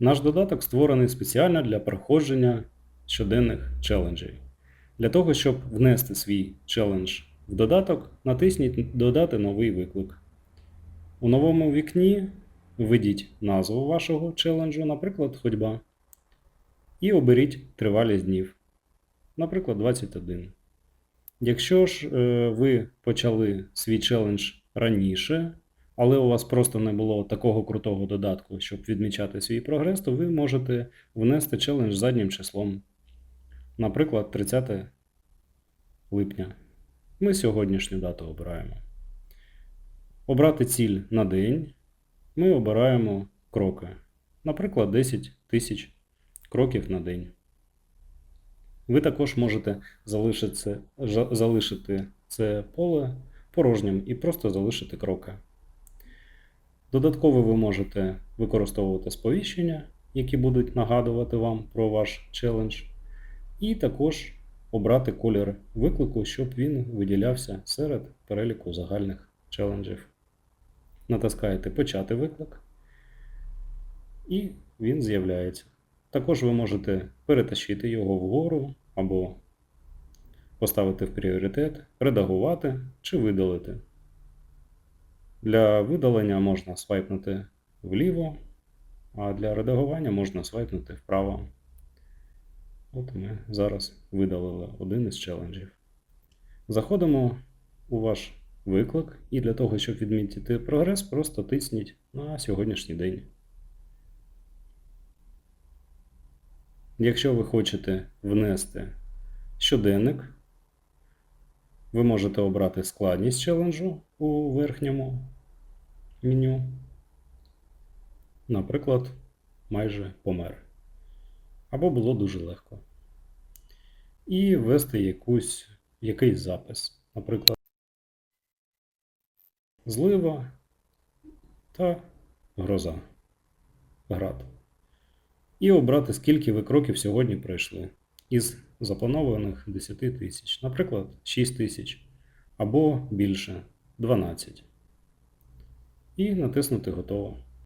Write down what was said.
Наш додаток створений спеціально для проходження щоденних челенджів. Для того, щоб внести свій челендж в додаток, натисніть Додати новий виклик. У новому вікні введіть назву вашого челенджу, наприклад, ходьба. І оберіть тривалість днів, наприклад, 21. Якщо ж е, ви почали свій челендж раніше, але у вас просто не було такого крутого додатку, щоб відмічати свій прогрес, то ви можете внести челендж заднім числом. Наприклад, 30 липня. Ми сьогоднішню дату обираємо. Обрати ціль на день. Ми обираємо кроки. Наприклад, 10 тисяч кроків на день. Ви також можете залишити це, поле порожнім і просто залишити кроки. Додатково ви можете використовувати сповіщення, які будуть нагадувати вам про ваш челендж, і також обрати колір виклику, щоб він виділявся серед переліку загальних челенджів. Натискаєте Почати виклик, і він з'являється. Також ви можете перетащити його вгору або поставити в пріоритет, редагувати чи видалити. Для видалення можна свайпнути вліво, а для редагування можна свайпнути вправо. От ми зараз видалили один із челенджів. Заходимо у ваш виклик, і для того, щоб відмітити прогрес, просто тисніть на сьогоднішній день. Якщо ви хочете внести щоденник, ви можете обрати складність челенджу у верхньому меню. Наприклад, майже помер. Або було дуже легко. І ввести якусь, якийсь запис. Наприклад, злива та гроза. Град. І обрати, скільки ви кроків сьогодні пройшли із запланованих 10 тисяч. Наприклад, 6 тисяч або більше 12. І натиснути готово.